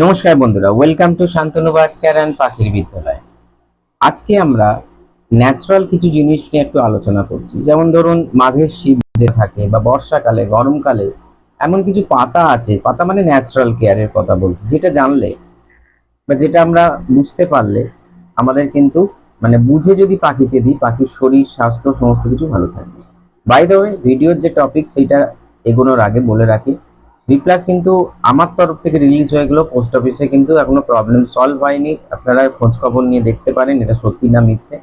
নমস্কার বন্ধুরা welcome to Shantanu birds care and পাখির বিদ্যালয়। আজকে আমরা ন্যাচারাল কিছু জিনিস নিয়ে একটু আলোচনা করছি। যেমন ধরুন, মাঘের শীত যে থাকে বা বর্ষাকালে, গরমকালে, এমন কিছু পাতা আছে, পাতা মানে ন্যাচারাল কেয়ারের কথা বলছি, যেটা জানলে বা যেটা আমরা বুঝতে পারলে আমাদের কিন্তু মানে বুঝে যদি পাখিকে দিই, পাখির শরীর, স্বাস্থ্য, সমস্ত কিছু ভালো থাকবে বাই ভিডিওর যে টপিক সেইটা এগোনোর আগে বলে রাখি বি প্লাস কিন্তু আমার তরফ থেকে রিলিজ হয়ে গেলো পোস্ট অফিসে কিন্তু এখনও প্রবলেম সলভ হয়নি। আপনারা খোঁজ খবর নিয়ে দেখতে পারেন, এটা সত্যি না মিথ্যে,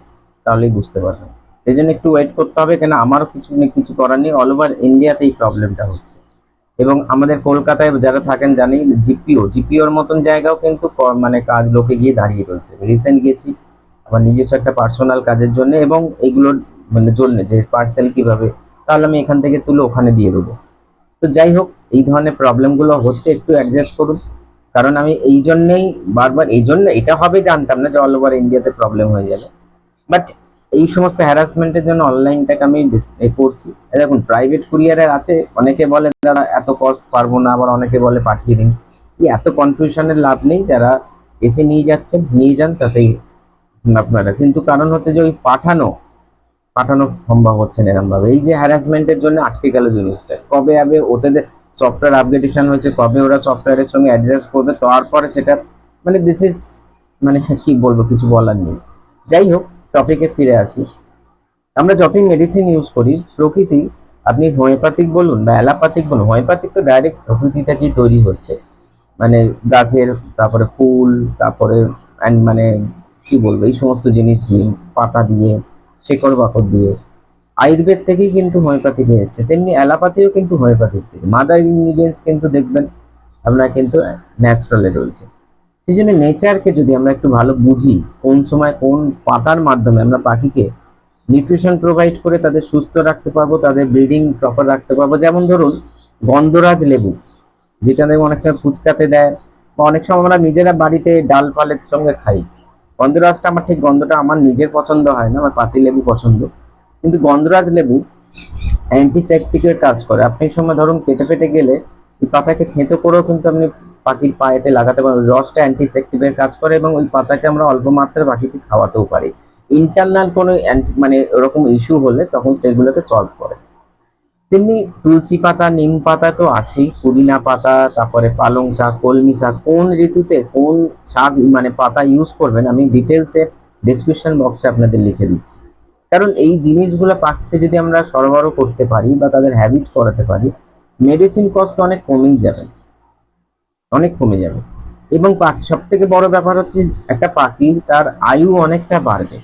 তাহলেই বুঝতে পারবেন। এই জন্য একটু ওয়েট করতে হবে, কেন আমারও কিছু না কিছু করার নেই অল ওভার ইন্ডিয়াতে এই প্রবলেমটা হচ্ছে। এবং আমাদের কলকাতায় যারা থাকেন জানি জিপিও জিপিওর মতন জায়গাও কিন্তু মানে কাজ লোকে গিয়ে দাঁড়িয়ে রয়েছে। রিসেন্ট গেছি আমার নিজস্ব একটা পার্সোনাল কাজের জন্য, এবং এইগুলোর মানে জন্য যে পার্সেল কীভাবে, তাহলে আমি এখান থেকে তুলে ওখানে দিয়ে দেবো। তো যাই হোক, এই ধরনের প্রবলেমগুলো হচ্ছে, একটু অ্যাডজাস্ট করুন। কারণ আমি এই জন্যেই বারবার, এই জন্য এটা হবে জানতাম না যে অল ওভার ইন্ডিয়াতে প্রবলেম হয়ে যাবে। বাট এই সমস্ত হ্যারাসমেন্টের জন্য অনলাইনটাকে আমি করছি। দেখুন প্রাইভেট কুরিয়ারের আছে, অনেকে বলে, দাদা, এত কস্ট পারব না। আবার অনেকে বলে, পাঠিয়ে দিন। এত কনফিউশনের লাভ নেই। যারা এসে নিয়ে যাচ্ছেন, নিয়ে যান, তাতেই আপনারা। কিন্তু কারণ হচ্ছে যে ওই পাঠানো পাঠানো সম্ভব হচ্ছে না এরকম ভাবে এই যে হ্যারাসমেন্টের জন্য আটকে গেল জিনিসটা। কবে হবে ওদের সফটওয়্যার আপগ্রেডেশন হয়েছে, কবে ওরা সফটওয়্যারের সঙ্গে অ্যাডজাস্ট করবে? তারপরে সেটা মানে দিস ইজ মানে কি বলব, কিছু বলার নেই। যাই হোক টপিকে ফিরে আসি। আমরা যতই মেডিসিন ইউজ করি, প্রকৃতি, আপনি হোমিওপ্যাথিক বলুন বা অ্যালোপ্যাথিক বলুন হোমিওপ্যাথিক তো ডাইরেক্ট প্রকৃতি থেকেই তৈরি হচ্ছে। মানে গাছের, তারপরে ফুল, তারপরে মানে কি বলব, এই সমস্ত জিনিস দিয়ে, পাতা দিয়ে শেকড় বাকড় দিয়ে। আয়ুর্বেদ থেকেই কিন্তু হোমিওপ্যাথিক এসছে। তেমনি অ্যালোপ্যাথিও কিন্তু হোমিওপ্যাথিক থেকে মাদার ইনগ্রিডিয়েন্টস কিন্তু দেখবেন আপনার কিন্তু ন্যাচারালে রয়েছে। সেই জন্য নেচারকে যদি আমরা একটু ভালো বুঝি, কোন সময় কোন পাতার মাধ্যমে আমরা পাখিকে নিউট্রিশন প্রোভাইড করে তাদের সুস্থ রাখতে পারব, তাদের ব্রিডিং প্রপার রাখতে পারব। যেমন ধরুন, গন্ধরাজ লেবু, যেটা দেখব অনেক সময় ফুচকাতে দেয়, বা অনেক সময় আমরা নিজেরা বাড়িতে ডাল ফালের সঙ্গে খাই। গন্ধরাজটা আমার ঠিক গন্ধটা আমার নিজের পছন্দ হয় না, আমার পাতি লেবু পছন্দ। কিন্তু গন্ধরাজ লেবু অ্যান্টিসেপটিকের কাজ করে। আপনি সময় ধরুন কেটে পেটে গেলে এই পাতাকে থেঁতো করেও কিন্তু আপনি পাখির পায়েতে লাগাতে পারেন। রসটা অ্যান্টিসেপটিকের কাজ করে এবং ওই পাতাকে আমরা অল্প মাত্রায় পাখিকে খাওয়াতেও পারি। ইন্টারনাল কোনো মানে ওরকম ইস্যু হলে তখন সেগুলোকে সলভ করে। তেমনি তুলসী পাতা, নিম পাতা তো আছেই, পুদিনা পাতা, তারপরে পালং শাক, কলমি শাক, কোন ঋতুতে কোন শাক মানে পাতা ইউজ করবেন, আমি ডিটেলসে ডিসক্রিপশন বক্সে আপনাদের লিখে দিচ্ছি। কারণ এই জিনিসগুলো পাখিকে যদি আমরা সরবরাহ করতে পারি বা তাদের হ্যাবিট করাতে পারি মেডিসিন কস্ট অনেক কমেই যাবে। অনেক কমে যাবে। এবং পাখি সব থেকে বড় ব্যাপার হচ্ছে একটা পাখির তার আয়ু অনেকটা বাড়বে।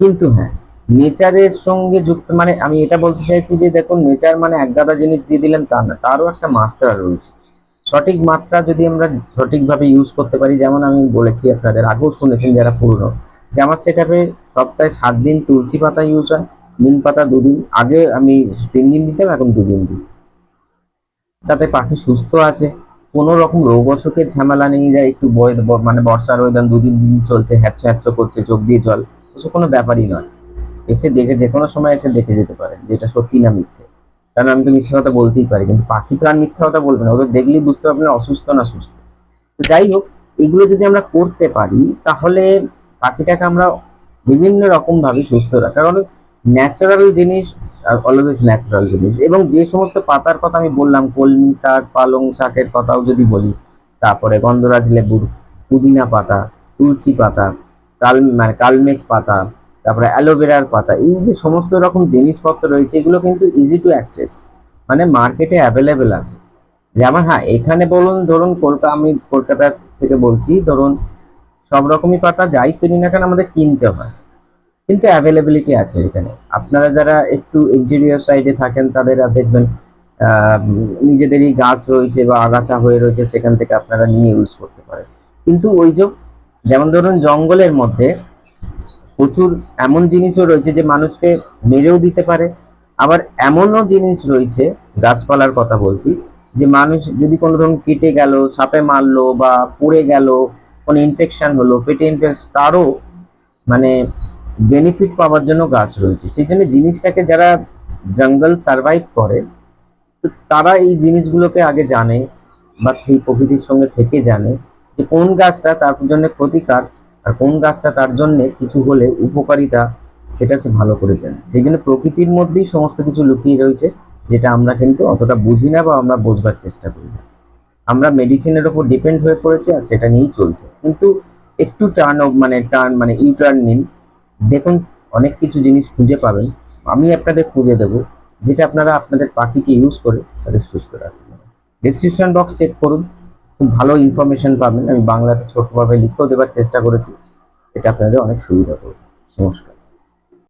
কিন্তু হ্যাঁ নেচারের সঙ্গে যুক্ত মানে আমি এটা বলতে চাইছি যে দেখুন, নেচার মানে এক গাদা জিনিস দিয়ে দিলেন তা না, তারও একটা মাত্রা রয়েছে। সঠিক মাত্রা যদি আমরা সঠিকভাবে ইউজ করতে পারি, যেমন আমি বলেছি আপনাদের, আগেও শুনেছেন যারা পুরনো, যে আমার সেটাপে সপ্তাহে সাত দিন তুলসী পাতা ইউজ হয়, নিম পাতা দুদিন, আগে আমি তিন দিন দিতাম, এখন দুদিন দিই। তাতে পাখি সুস্থ আছে, কোনো রকম রোগ অসুখের ঝামেলা নেই যায় একটু বয় মানে বর্ষার ওয়েদার দুদিন দিন চলছে, হ্যাচ্ছ হ্যাচ্ছ করছে, চোখ দিয়ে জল ওসব কোনো ব্যাপারই নয়। এসে দেখে, যে কোনো সময় এসে দেখে যেতে পারে যে এটা সত্যি না মিথ্যে। কারণ আমি তো মিথ্যে কথা বলতেই পারি, কিন্তু পাখি তো আর মিথ্যে কথা বলবে না। ওদের দেখলেই বুঝতে পারবেন অসুস্থ না সুস্থ। তো যাই হোক, এগুলো যদি আমরা করতে পারি, তাহলে পাখিটাকে আমরা বিভিন্ন রকম ভাবে সুস্থ রাখা। কারণ ন্যাচারাল জিনিস অলওয়েজ ন্যাচারাল জিনিস। এবং যে সমস্ত পাতার কথা আমি বললাম, কলমি শাক, পালং শাকের কথাও যদি বলি, তারপরে গন্ধরাজ লেবুর পুদিনা পাতা, তুলসী পাতা, কাল মানে কালমেঘ পাতা তারপরে অ্যালোভেরার পাতা, এই যে সমস্ত রকম জিনিসপত্র রয়েছে, এগুলো কিন্তু ইজি টু অ্যাক্সেস মানে মার্কেটে অ্যাভেলেবেল আছে। যেমন হ্যাঁ এখানে বলুন, ধরুন কলকাতা আমি কলকাতা থেকে বলছি, ধরুন সব রকমই পাতা, যাই কিনি না কেন আমাদের কিনতে হয়। কিন্তু অ্যাভেলেবিলিটি আছে এখানে। আপনারা যারা একটু ইন্টেরিয়র সাইডে থাকেন, তাদের দেখবেন নিজেদেরই গাছ রয়েছে বা আগাছা হয়ে রয়েছে, সেখান থেকে আপনারা নিয়ে ইউজ করতে পারেন। কিন্তু ওই যে, যেমন ধরুন জঙ্গলের মধ্যে প্রচুর এমন জিনিসও রয়েছে যে মানুষকে মেরেও দিতে পারে। আবার এমনও জিনিস রয়েছে, গাছপালার কথা বলছি, যে মানুষ যদি কোনো ধরুন কেটে গেল, সাপে মারলো বা পড়ে গেল, কোনো ইনফেকশন হলো, পেটে ইনফেকশন তারও মানে বেনিফিট পাওয়ার জন্য গাছ রয়েছে। সেই জন্য জিনিসটাকে যারা জঙ্গল সার্ভাইভ করে, তো তারা এই জিনিসগুলোকে আগে জানে বা সেই প্রকৃতির সঙ্গে থেকে জানে যে কোন গাছটা তার জন্য ক্ষতিকার। আর কোন গাছটা তার জন্য কিছু হলে উপকারিতা সেটা সে ভালো করে জানে। সেই জন্য প্রকৃতির মধ্যেই সমস্ত কিছু লুকিয়ে রয়েছে, যেটা আমরা কিন্তু অতটা বুঝি না বা আমরা বোঝবার চেষ্টা করি না। আমরা মেডিসিনের ওপর ডিপেন্ড হয়ে পড়েছি আর সেটা নিয়েই চলছে। কিন্তু একটু টার্ন মানে টার্ন মানে ইউ টার্ন নিন। দেখুন, অনেক কিছু জিনিস খুঁজে পাবেন। আমি আপনাদের খুঁজে দেবো, যেটা আপনারা আপনাদের পাখিকে ইউজ করে তাদের সুস্থ রাখতে পারেন। ডিসক্রিপশন বক্স চেক করুন। খুব ভালো ইনফরমেশন পাবেন। আমি বাংলাতে ছোটভাবে লিখেও দেবার চেষ্টা করেছি। এটা আপনাদের অনেক সুবিধা করবে। নমস্কার।